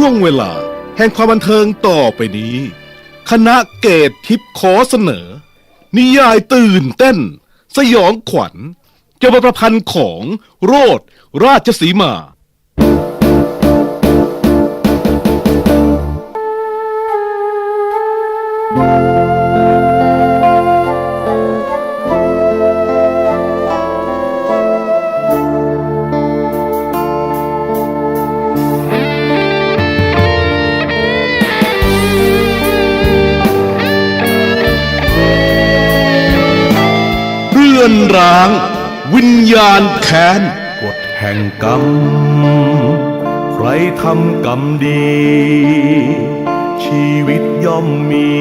ช่วงเวลา แห่งความบันเทิงต่อไปนี้ คณะเกตทิพย์ขอเสนอ นิยายตื่นเต้น สยองขวัญเกี่ยวกับประพันธ์ของโรดราชสีมา นร้าง วิญญาณแค้นกฎแห่งกรรม ใครทำกรรมดี ชีวิตย่อมมี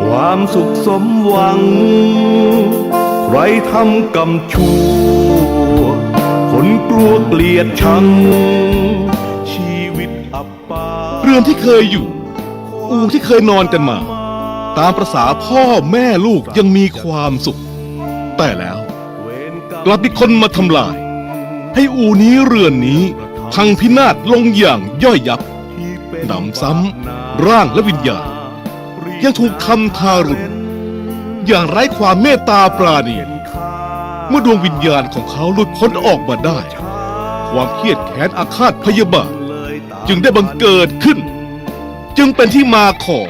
ความสุขสมหวัง ใครทำกรรมชั่ว คนกลัวเกลียดชัง ชีวิตอับปางเรือนที่เคยอยู่ อู่ที่เคยนอนกันมา ตามประษาพ่อแม่ลูกยังมีความสุข แต่แล้ว กลับมีคนมาทำลาย ให้อูนี้เรือนนี้พังพินาศลงอย่างย่อยยับหนำซ้ำร่างและวิญญาณ ยังถูกทำทารุณอย่างไร้ความเมตตาปราณีเมื่อดวงวิญญาณของเขาหลุดพ้นออกมาได้ ความเครียดแค้นอาฆาตพยาบาทจึงได้บังเกิดขึ้น จึงเป็นที่มาของ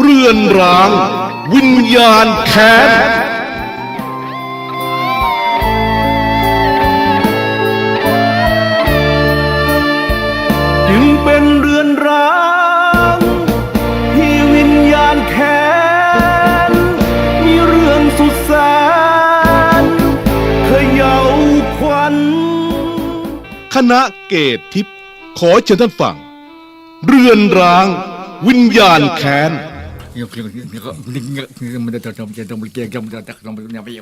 เรือนร้าง วิญญาณแค้น เขย่าขวัญคณะเกตทิพย์ขอเชิญท่านฟัง เรือนร้าง วิญญาณแค้นเฮ้ย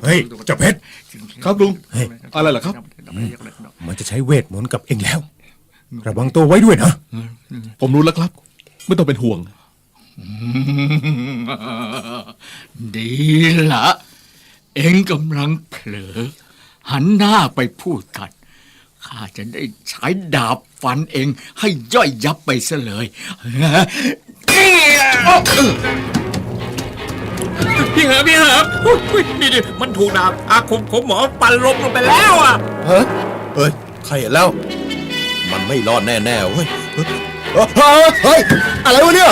เฮ้ยเจ้าเพชรครับลุงอะไรเหรอครับ มันจะใช้เวทมนต์กับเองแล้ว ระวังตัวไว้ด้วยนะ ผมรู้แล้วครับ ไม่ต้องเป็นห่วง ดีละเอ็งกำลังเผลอ หันหน้าไปพูดกันข้าจะได้ใช้ดาบฟันเองให้ย่อยยับไปซะเลยพี่เหอะพี่เหอะอุ๊ยอุ๊ยนี่ดิมันถูกดาบอาคมของหมอปันลมลงไปแล้วอะเฮ้ยเฮ้ยใครเห็นแล้ว มันไม่รอดแน่ๆเว้ยเฮ้ยเฮ้ยเฮ้ยอะไรวะเนี่ย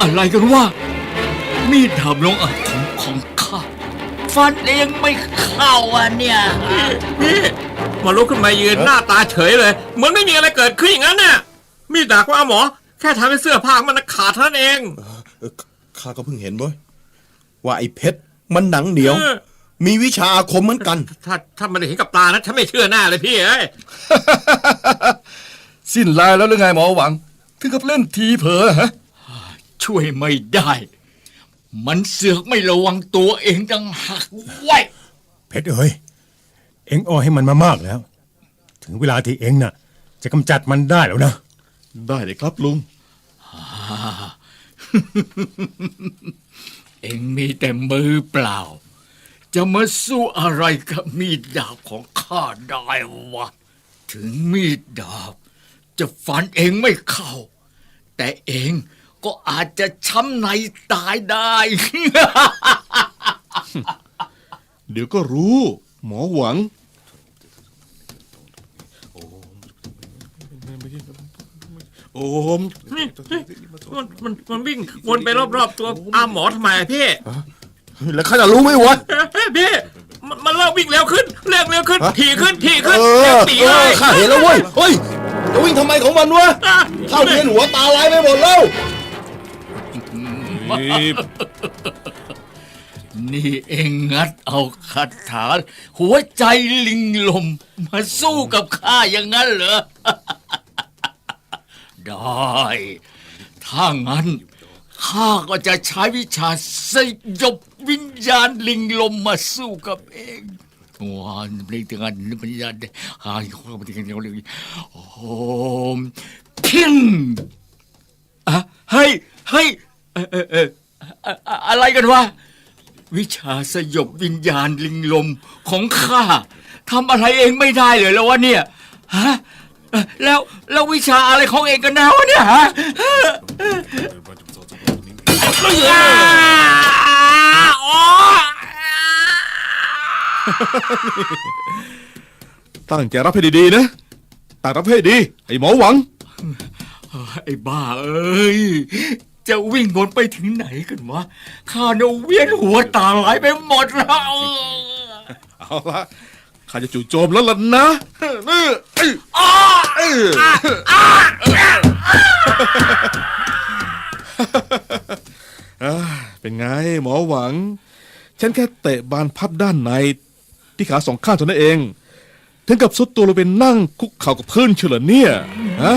อะไรกันว่ามีดดาบลงอาคมของข้า ฟันเองไม่เข้าอะเนี่ยพี่หมอลุกขึ้นมายืนหน้าตาเฉยเลย เหมือนไม่มีอะไรเกิดขึ้นอย่างนั้นน่ะมีดดาบว่าหมอ แค่ทำให้เสื้อผ้ามันขาดเท่านั้นเองเออข้าก็เพิ่งเห็นเว้ยว่าไอ้เพชรมันหนังเหนียวเออมีวิชาอาคมเหมือนกัน ถ้าถ้ามันได้เห็นกับตานะฉันไม่เชื่อหน้าเลยพี่เอ้ยสิ้นลายแล้วหรือไงหมอหวัง ถึงกับเล่นทีเผลอฮะช่วยไม่ได้ มันเสือกไม่ระวังตัวเองจังหักไว้เพชรเอ้ยเอ็งอ้อให้มันมามากแล้ว ถึงเวลาที่เอ็งน่ะ จะกำจัดมันได้แล้วนะ ได้เลยครับลุง เองมีแต่มือเปล่า จะมาสู้อะไรกับมีดดาบของข้าได้วะ ถึงมีดดาบ จะฟันเองไม่เข้า แต่เอง ก็อาจจะช้ำในตายได้ เดี๋ยวก็รู้ หมอหวัง โอมนี่มันมันมันวิ่งวนไปรอบๆตัวอาหมอทำไมอะพี่แล้วข้าจะรู้ไหมวะ เฮ้ยพี่มันมันเริ่มวิ่งเร็วขึ้นเร็วเร็วขึ้น ฮะ ถี่ขึ้นถี่ขึ้นเอเร็อวตีเอเลอยข้าเห็นแล้วเว้ย เฮ้ยจะวิ่งทำไมของมันวะอะเข้าเวียนหัวตาลายไปหมดแล้ว นี่เองงัดเอาคาถา หัวใจลิงลม มาสู้กับข้าอย่างนั้นเหรอ ได้ ถ้างั้น ข้าก็จะใช้วิชาสยบวิญญาณลิงลมมาสู้กับเองว้าวในถึงอันวิญญาณหายความเป็นกันเลยโอ้มพิงอะเฮ้ยเฮ้ย เออเออเอออะอะอะไรกันวะ วิชาสยบวิญญาณลิงลมของข้าทำอะไรเองไม่ได้เลยแล้ววะเนี่ยฮะแล้วแล้ววิชาอะไรของเองกันแน่วะเนี่ยฮะ ตั้งใจรับให้ดีๆนะตั้งรับให้ดี ไอ้หมอหวัง ไอ้บ้าเอ้ย จะวิ่งวนไปถึงไหนกันวะข้าเนยเวียนหัวตาไหลไปหมดแล้วเอาละข้าจะจู่โจมแล้วล่ะนะนี่เอ้ยเอ้ยอ่าเป็นไงหมอหวัง ฉันแค่เตะบานพับด้านใน ที่ขาสองข้างเท่านั้นเอง ถึงกับสุดตัวลงไปนั่งคุกเข่ากับพื้นเฉลอเนี่ยฮะ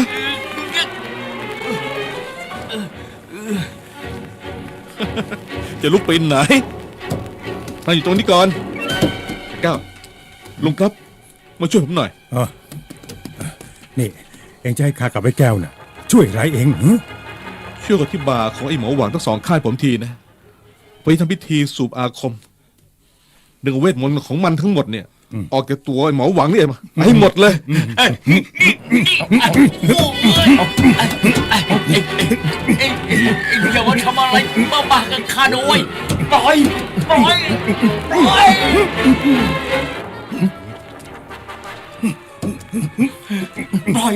จะลุกไปไหนนั่งอยู่ตรงนี้ก่อนก้าวลุงครับ มาช่วยผมหน่อย อ๋อนี่ เองจะให้ข้ากลับไปแก้วน่ะ ช่วยไรเองหึช่วยกับที่บ่าของไอ้หมอหวังทั้งสองข้างผมทีนะไปทำพิธีสูบอาคม ดึงเวทมนต์ของมันทั้งหมดเนี่ย ออกจากตัวไอ้หมอหวังเนี่ยมาให้หมดเลย อย่ามาทำอะไรบ้าๆกับข้าด้วยปล่อยปล่อยปล่อยปล่อย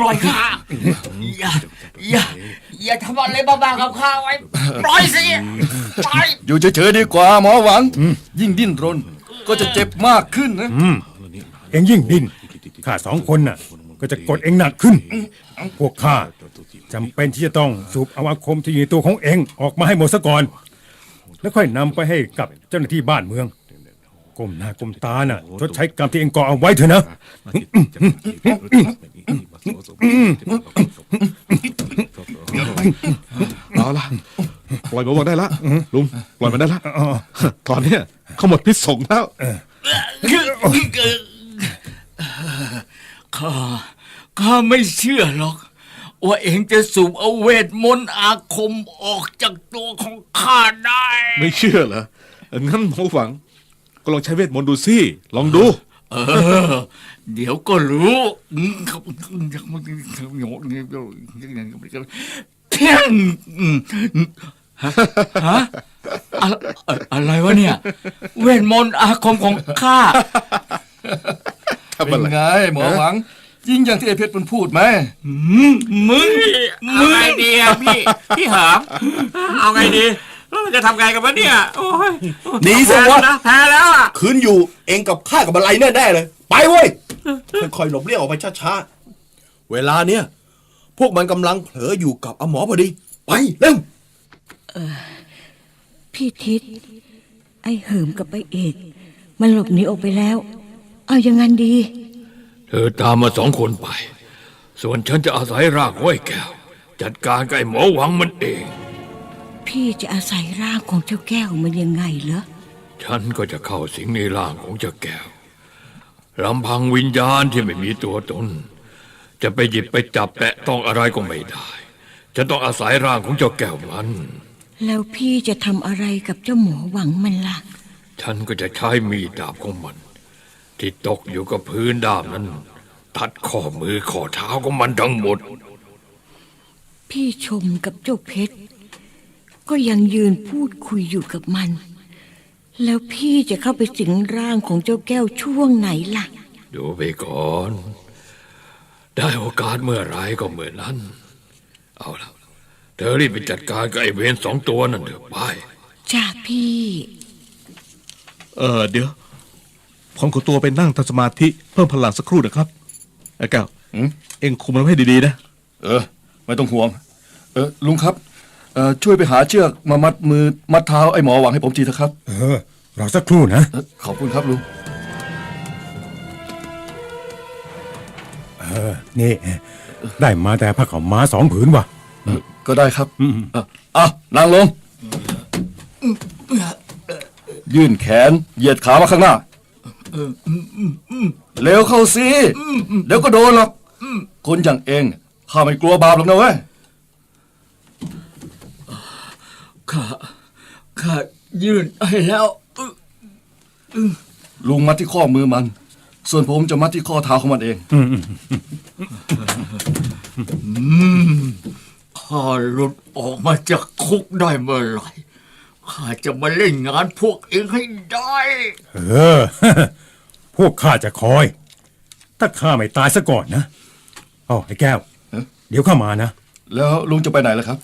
ปล่อยข้าอย่าอย่า อย่าทำอะไรบ้าๆกับข้าไว้ปล่อยสิปล่อยอยู่เฉยๆดีกว่าหมอหวัง ยิ่งดิ้นรน ก็จะเจ็บมากขึ้นนะเองยิ่งดิ้นข้าสองคนน่ะ ก็จะกดเองหนักขึ้น พวกข้าจำเป็นที่จะต้องสูบเอาอาคมที่อยู่ในตัวของเองออกมาให้หมดซะก่อน แล้วค่อยนำไปให้กับเจ้าหน้าที่บ้านเมืองก้มหน้าก้มตาน่ะชดใช้กรรมที่เองก่อเอาไว้เถอะนะ เอาละปล่อยหมอหวังได้ละลุงปล่อยมันได้ละตอนเนี้ยเขาหมดพิษสงแล้วข้าข้าไม่เชื่อหรอก ว่าเองจะสูบเอาเวทมนต์อาคมออกจากตัวของข้าได้ ไม่เชื่อเหรองั้นหมอหวัง ก็ลองใช้เวทมนต์ดูสิลองดูเออ เดี๋ยวก็รู้อืม เขาเพี้ยนอืมฮะฮะอะอะอะไรวะเนี่ย เวทมนต์อาคมของข้าเป็นไง หมอหวังยิ่งอย่างที่ไอ้เพชรมันพูดไหม มึงเอาไงดีอะพี่ พี่เหมเอาไงดีแล้วเราจะทำไงกันวะเนี่ย โอ้ยหนีสิแพ้วะแล้วนะแพ้แล้วอะคืนอยู่เองกับข้ากับอะไรแน่ๆเลย ไปเว้ย ค่อยๆหลบเลี่ยงออกไปช้าๆ เวลาเนี้ย พวกมันกำลังเผลออยู่กับอาหมอพอดี ไปเร็วพี่ทิศไอ้เหิมกับไอ้เอก มันหลบหนีออกไปแล้ว เอายังงั้นดี เธอตามมาสองคนไป ส่วนฉันจะอาศัยรากห้วยแก้ว จัดการกับไอ้หมอหวังมันเอง พี่จะอาศัยร่างของเจ้าแก้วมันยังไงเหรอฉันก็จะเข้าสิงในร่างของเจ้าแก้วลำพังวิญญาณที่ไม่มีตัวตน จะไปหยิบไปจับแตะต้องอะไรก็ไม่ได้ จะต้องอาศัยร่างของเจ้าแก้วมัน แล้วพี่จะทำอะไรกับเจ้าหมอหวังมันล่ะ ฉันก็จะใช้มีดดาบของมัน ที่ตกอยู่กับพื้นด้ามนั้น ตัดข้อมือข้อเท้าของมันทั้งหมด พี่ชมกับเจ้าเพชรก็ยังยืนพูดคุยอยู่กับมัน แล้วพี่จะเข้าไปสิงร่างของเจ้าแก้วช่วงไหนล่ะ ดูไปก่อน ได้โอกาสเมื่อไหรก็เมื่อนั้น เอาละเธอรีบไปจัดการกับไอ้เวนสองตัวนั่นเถอะไปจ้าพี่ เออเดี๋ยว ผมขอตัวไปนั่งทำสมาธิเพิ่มพลังสักครู่นะครับไอ้แก้วหืมเอ็งคุมมันไว้ให้ดีๆนะ เออ ไม่ต้องห่วง เออ ลุงครับ เออช่วยไปหาเชือกมามัดมือมัดเท้าไอ้หมอหวังให้ผมทีเถอะครับ เออรอสักครู่นะเออขอบคุณครับลุง เออนี่ ได้มาแต่ผ้าขาวม้าสองผืนว่ะเออก็ได้ครับอะอะนั่งลง ยื่นแขน เหยียดขามาข้างหน้า เร็วเข้าสิ เดี๋ยวก็โดนหรอกคนอย่างเองข้าไม่กลัวบาปหรอกนะเว้ย ข้า ข้ายื่นให้แล้ว ลุงมัดที่ข้อมือมัน ส่วนผมจะมัดที่ข้อเท้าของมันเอง ข้าหลุดออกมาจากคุกได้เมื่อไหร่ข้าจะมาเล่นงานพวกเองให้ได้ เออ พวกข้าจะคอย ถ้าข้าไม่ตายซะก่อนนะอ๋อไอ้แก้วเอ๊ะเดี๋ยวข้ามานะ แล้วลุงจะไปไหนล่ะครับ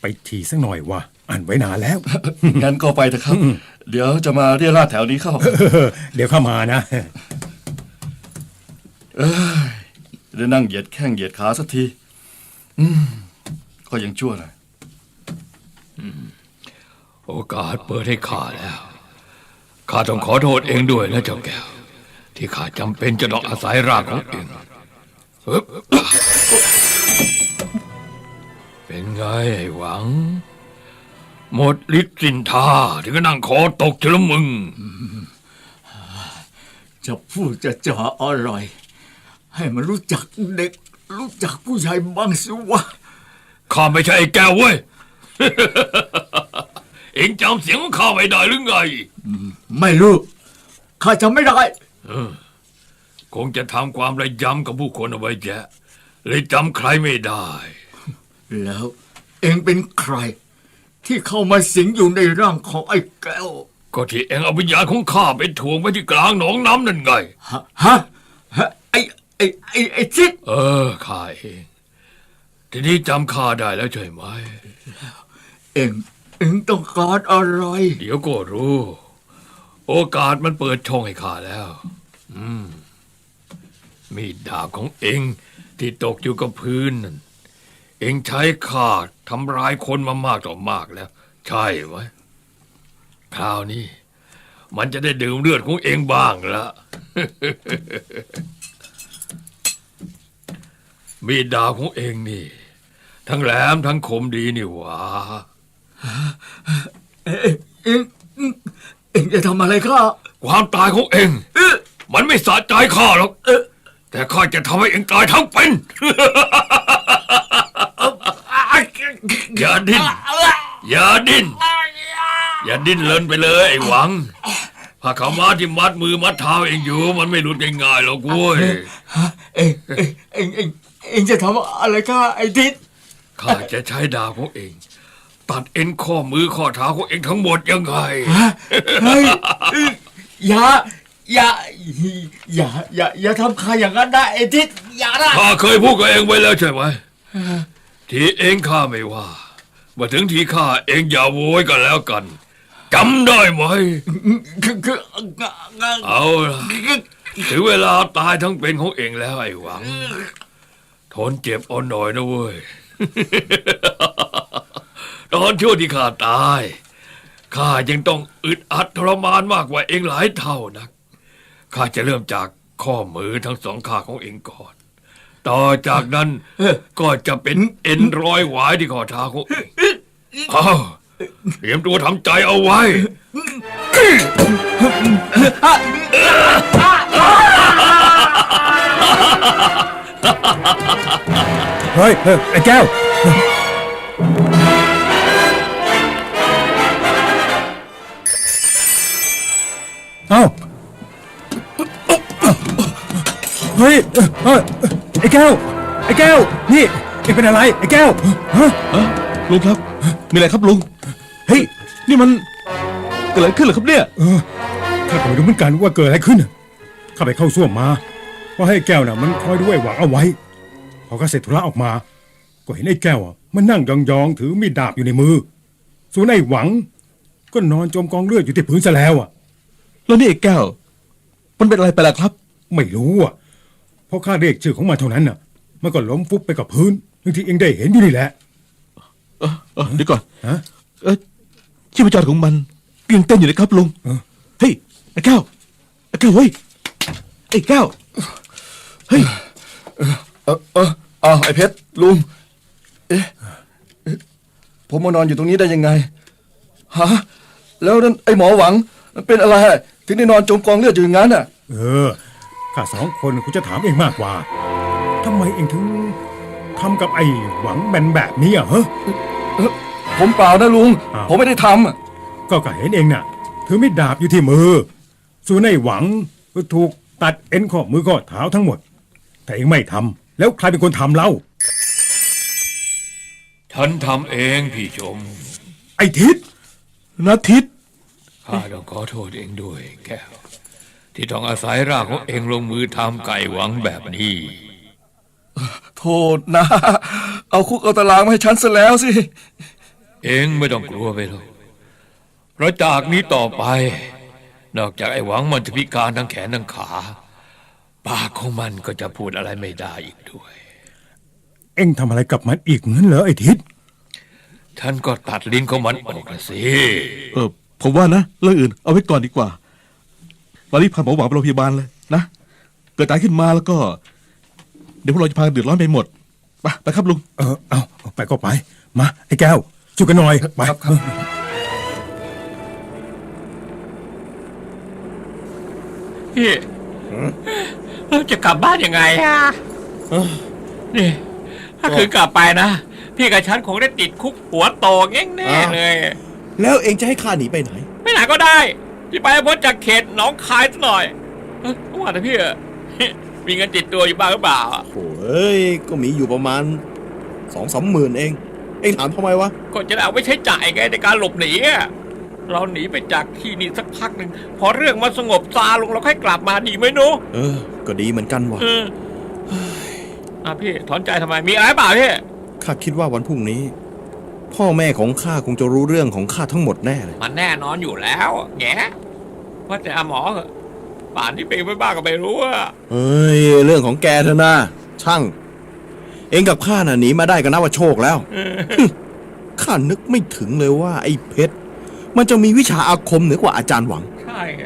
ไปทีสักหน่อยวะอ่านไว้นานแล้ว งั้นก็ไปเถอะครับ เดี๋ยวจะมาเรียราดแถวนี้เข้า เออเดี๋ยวข้ามานะ ได้นั่งเหยียดแข้งเหยียดขาสักที อืมก็ยังชั่วหน่อยโอกาสเปิดให้ข้าแล้ว ข้าต้องขอโทษเองด้วยนะเจ้าแก้ว ที่ข้าจำเป็นจะต้องอาศัยร่างของเองเป็นไงไอ้หวัง หมดฤทธิ์สินท่าถึงก็นั่งคอตกเฉลวมึง จะพูดจะจาอะไร ให้มันรู้จักเด็ก รู้จักผู้ใหญ่บ้างสิวะ ข้าไม่ใช่ไอ้แก้วเว้ย เองจำเสียงของข้าไม่ได้หรือไง ไม่รู้ ข้าจำไม่ได้ คงจะทำความระยำกับผู้คนเอาไว้แยะเลยจำใครไม่ได้ แล้วเองเป็นใคร ที่เข้ามาสิงอยู่ในร่างของไอ้แก้ว ก็ที่เองเอาวิญญาณของข้าไปถ่วงไว้ที่กลางหนองน้ำนั่นไง ฮะฮะฮะ ไอ้ไอ้ไอ้ไอ้ทิศเออข้าเองทีนี้จำข้าได้แล้วใช่ไหม เองเองต้องการอะไร เดี๋ยวก็รู้ โอกาสมันเปิดช่องให้ข้าแล้ว อืม มีดดาบของเองที่ตกอยู่กับพื้นนั่นเองใช้ข้าทำร้ายคนมามากต่อมากแล้ว ใช่ไหมคราวนี้ มันจะได้ดื่มเลือดของเองบ้างละ มีดดาบของเองนี่ ทั้งแหลมทั้งคมดีนี่หว่าเองเองเองจะทำอะไรข้าความตายของเองเอ๊ะมันไม่สะใจข้าหรอกเอ๊ะแต่ข้าจะทำให้เองตายทั้งเป็นอย่าดิ้นอย่าดิ้นอย่าดิ้นเลินไปเลยไอ้หวังผ้าขาวม้าที่มัดมือมัดเท้าเองอยู่ มันไม่หลุดง่ายๆหรอกเว้ยเองเองเอง เองเองจะทำอะไรข้าไอ้ทิศข้าจะใช้ดาบของเอง ตัดเอ็นข้อมือข้อเท้าของเองทั้งหมดยังไงเฮ้ยอย่าอย่าอย่าอย่าอย่าทำข้าอย่างนั้นนะไอ้ทิศอย่านะข้าเคยพูดกับเองไว้แล้วใช่ไหมทีเองข้าไม่ว่ามาถึงทีข้าเองอย่าโวยกันแล้วกันจำได้ไหมคือคือเอาล่ะถึงเวลาตายทั้งเป็นของเองแล้วไอ้หวัง ทนเจ็บเอาหน่อยนะเว้ย ตอนช่วงที่ข้าตาย ข้ายังต้องอึดอัดทรมานมากกว่าเองหลายเท่านัก ข้าจะเริ่มจากข้อมือทั้งสองข้างของเองก่อน ต่อจากนั้นก็จะเป็นเอ็นรอยหวายที่ข้อเท้าของเองเอาเตรียมตัวทำใจเอาไว้ เฮ้ยเฮ้ยไอ้แก้ว เอ้า เฮ้ยเฮ้ยไอ้แก้ว ไอ้แก้ว นี่เอ็งเป็นอะไร ไอ้แก้วฮะเอ้าลุงครับ มีอะไรครับลุง เฮ้ย นี่มันเกิดอะไรขึ้นเหรอครับเนี่ยเออข้าก็ไม่รู้เหมือนกันว่าเกิดอะไรขึ้นน่ะข้าไปเข้าส้วมมา ว่าให้แก้วน่ะ มันคอยด้วยหวังเอาไว้ พอข้าเสร็จธุระออกมา ก็เห็นไอ้แก้วอะมันนั่งยองๆถือมีดดาบอยู่ในมือ ส่วนไอ้หวัง ก็นอนจมกองเลือดอยู่ที่พื้นซะแล้วอะแล้วนี่ไอ้แก้ว มันเป็นอะไรไปล่ะครับ ไม่รู้อะเพราะข้าเรียกชื่อของมันเท่านั้นน่ะ มันก็ล้มฟุบไปกับพื้นอย่างที่เองได้เห็นอยู่นี่แหละเออเออเดี๋ยวก่อนฮะ เออชีพจรของมันก็ยังเต้นอยู่นะครับลุงเออ เฮ้ยไอ้แก้วไอ้แก้วเฮ้ยไอ้แก้วเฮ้ย เออเอออ้าวไอ้เพชรลุงเอ๊ะเอ๊ะ ผมมานอนอยู่ตรงนี้ได้ยังไง ฮะ แล้วนั่นไอ้หมอหวังมันเป็นอะไร ถึงได้นอนจมกองเลือดอยู่อย่างนั้นอะ เออข้าสองคนคุณจะถามเองมากกว่าทำไมเองถึงทำกับไอ้หวังแบนแบบนี้อะเฮ้ผมเปล่านะลุง อ้าว ผมไม่ได้ทำอะก็ก็เห็นเองน่ะถือมีดดาบอยู่ที่มือ ส่วนไอ้หวังก็ถูกตัดเอ็นข้อมือข้อเท้าทั้งหมด แต่เองไม่ทำ แล้วใครเป็นคนทำเล่า ฉันทำเองพี่ชม ไอ้ทิศนาทิตข้าต้องขอโทษเองด้วยแก้ว ที่ต้องอาศัยร่างของเองลงมือทำไก่หวังแบบนี้ โทษนะ เอาคุกเอาตารางมาให้ฉันซะแล้วสิ เองไม่ต้องกลัวไปหรอกเพราะจากนี้ต่อไป นอกจากไอ้หวังมันจะพิการทั้งแขนทั้งขา ปากของมันก็จะพูดอะไรไม่ได้อีกด้วย เองทำอะไรกับมันอีกงั้นเหรอไอ้ทิศฉันก็ตัดลิ้นของมันออกนะสิ เออ ผมว่านะเรื่องอื่นเอาไว้ก่อนดีกว่าเรารีบพาหมอหวังไปโรงพยาบาลเลยนะ เกิดตายขึ้นมาแล้วก็ เดี๋ยวพวกเราจะพากันเดือดร้อนไปหมดไปไปครับลุง เออเอาเอาไปก็ไป มา ไอ้แก้วช่วยกันหน่อยไปครับครับ พี่ เราจะกลับบ้านยังไงอะนี่ ถ้าคืนกลับไปนะ พี่กับฉันคงได้ติดคุกหัวโตแง่งแน่เลย แล้วเองจะให้ข้าหนีไปไหน ไม่ไหนก็ได้ที่ไปให้พ้นจากเขตหนองคายสักหน่อยเอ้ยว่าแต่พี่อะ มีเงินติดตัวอยู่บ้างหรือเปล่า โอ้ยก็มีอยู่ประมาณสองสามหมื่นเอง เองถามทำไมวะ ก็จะได้เอาไว้ใช้จ่ายไงในการหลบหนีอะ เราหนีไปจากที่นี่สักพักหนึ่งพอเรื่องมันสงบซาลงเราค่อยกลับมาดีไหมหนูเออ ก็ดีเหมือนกันวะเอออะพี่ถอนใจทำไมมีอะไรเปล่าพี่ข้าคิดว่าวันพรุ่งนี้ พ่อแม่ของข้าคงจะรู้เรื่องของข้าทั้งหมดแน่เลยมันแน่นอนอยู่แล้วแง่ว่าแต่อาหมอเหอะป่านที่เป็นไปบ้างก็ไม่รู้อะเฮ้ยเรื่องของแกเถอะนะช่าง เองกับข้าน่ะหนีมาได้ก็นับว่าโชคแล้วข้านึกไม่ถึงเลยว่าไอ้เพชร มันจะมีวิชาอาคมเหนือกว่าอาจารย์หวังใช่ไง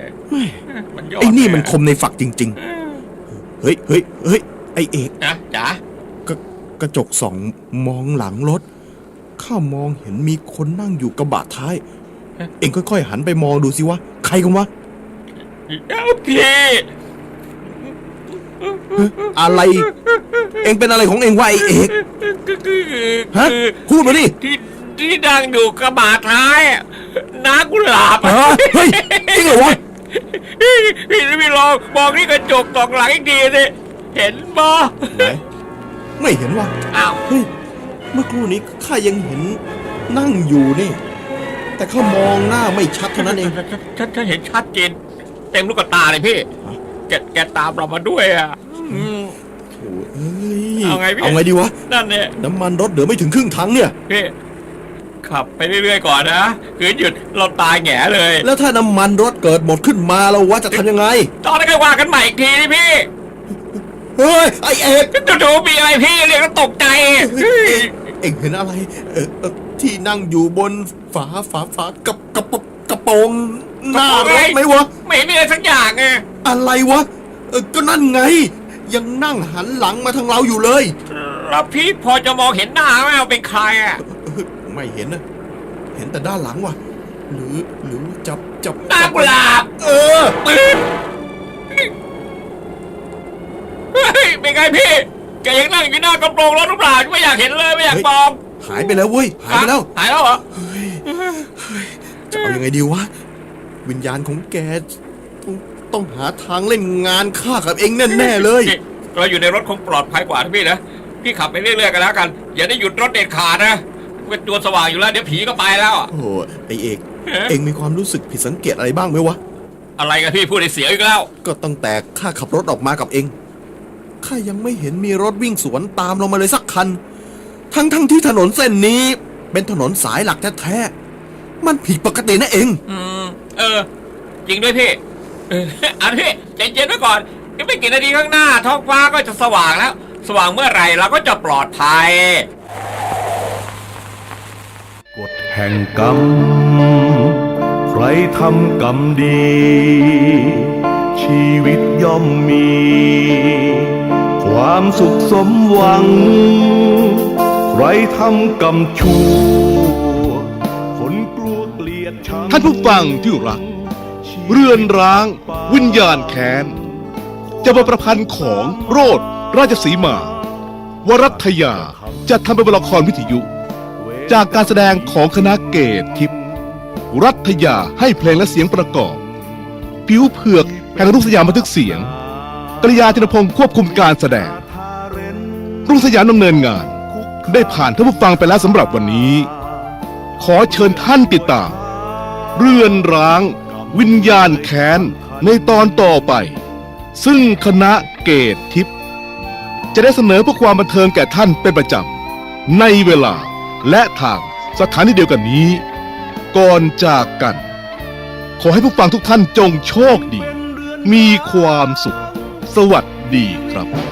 มันยอดไอ้นี่มันแคมในฝักจริง ๆ เฮ้ยเฮ้ยเฮ้ยไอ้เอกนะจ๋ากระกระจกส่องมองหลังรถ ข้ามองเห็นมีคนนั่งอยู่กระบะท้าย เองค่อยๆหันไปมองดูสิวะใครกันวะเอ้าพี่อะไร เองเป็นอะไรของเองวะไอเอกคือคือฮะคือพูดมาดิที่ที่นั่งอยู่กระบะท้ายอะ น้ากุหลาบอะฮะเฮ้ยจริงเหรอวะพี่พี่ลองมองที่กระจกสองหลังอีกทีสิเห็นบ่ไหนไม่เห็นวะอ้าวเฮ้ยเมื่อครู่นี้ข้ายังเห็นนั่งอยู่นี่ แต่ข้ามองหน้าไม่ชัดเท่านั้นเองฉันฉันฉันเห็นชัดเจนเต็มลูกตาเลยพี่แกแกตามเรามาด้วยอะอืมโอ้เอ้ยเอาไงพี่ เอาไงดีวะ นั่นเนี่ยน้ำมันรถเหลือไม่ถึงครึ่งถังเนี่ย พี่ ขับไปเรื่อยๆก่อนนะคือหยุดเราตายแหง่เลยแล้วถ้าน้ำมันรถเกิดหมดขึ้นมาเราวะจะทำยังไง ตอนนั้นก็ว่ากันใหม่อีกทีนี่พี่เฮ้ยไอเอกจู่ๆมีอะไรพี่เรียกแล้วตกใจ เอ้ยเอกเห็นอะไรเออเออที่นั่งอยู่บนฝาฝาฝากับกับกระโปรงหน้ารถไหมวะ ไม่เห็นมีอะไรสักอย่างไงอะไรวะเออก็นั่นไง ยังนั่งหันหลังมาทางเราอยู่เลย แล้วพี่พอจะมองเห็นหน้าไหมว่าเป็นใครอะเออ ไม่เห็นนะ เห็นแต่ด้านหลังว่ะ หรือหรือจับจับหน้ากุหลาบ เออตื่นเฮ้ยเป็นไงพี่ แกยังนั่งอยู่หน้ากระโปรงรถหรือเปล่าไม่อยากเห็นเลยไม่อยากมองหายไปแล้วเว้ย หายไปแล้ว หายแล้วเหรอจะเอายังไงดีวะ วิญญาณของแกต้องต้องหาทางเล่นงานฆ่ากับเองแน่ๆเลยนี่เราอยู่ในรถคงปลอดภัยกว่านะพี่นะ พี่ขับไปเรื่อยๆกันแล้วกัน อย่าได้หยุดรถเด็ดขาดนะ เป็นตัวสว่างอยู่แล้ว เดี๋ยวผีก็ไปแล้วอะ โอ้โหไอเอกเอ๊ะ เองมีความรู้สึกผิดสังเกตอะไรบ้างไหมวะ อะไรกันพี่พูดในเสียงอีกแล้ว ก็ตั้งแต่ข้าขับรถออกมากับเองข้ายังไม่เห็นมีรถวิ่งสวนตามเรามาเลยสักคัน ทั้งทั้งๆที่ถนนเส้นนี้ เป็นถนนสายหลักแท้ๆมันผิดปกตินะเอง อืม เออ จริงด้วยพี่เอออันพี่ใจเย็นไว้ก่อนอีกไม่กี่นาทีข้างหน้า ท้องฟ้าก็จะสว่างแล้ว สว่างเมื่อไหร่เราก็จะปลอดภัย กฎแห่งกรรม ใครทำกรรมดี ชีวิตย่อมมี ความสุขสมหวัง ใครทำกรรมชั่วคนกลัวเกลียดชังท่านผู้ฟังที่รัก เรือนร้าง วิญญาณแค้น จะบทประพันธ์ของโรดราชสีมา วรัตยาจะทำเป็นละครวิทยุ จากการแสดงของคณะเกตทิพย์รัตยาให้เพลงและเสียงประกอบ ผิวเผือกแห่งรุ่งสยามบันทึกเสียงกริยาธินพงศ์ควบคุมการแสดง รุ่งสยามดำเนินงาน ได้ผ่านท่านผู้ฟังไปแล้วสำหรับวันนี้ ขอเชิญท่านติดตาม เรือนร้าง วิญญาณแค้น ในตอนต่อไป ซึ่งคณะเกตทิพย์จะได้เสนอเพื่อความบันเทิงแก่ท่านเป็นประจำ ในเวลา และทางสถานีเดียวกันนี้ ก่อนจากกัน ขอให้ผู้ฟังทุกท่านจงโชคดี มีความสุข สวัสดีครับ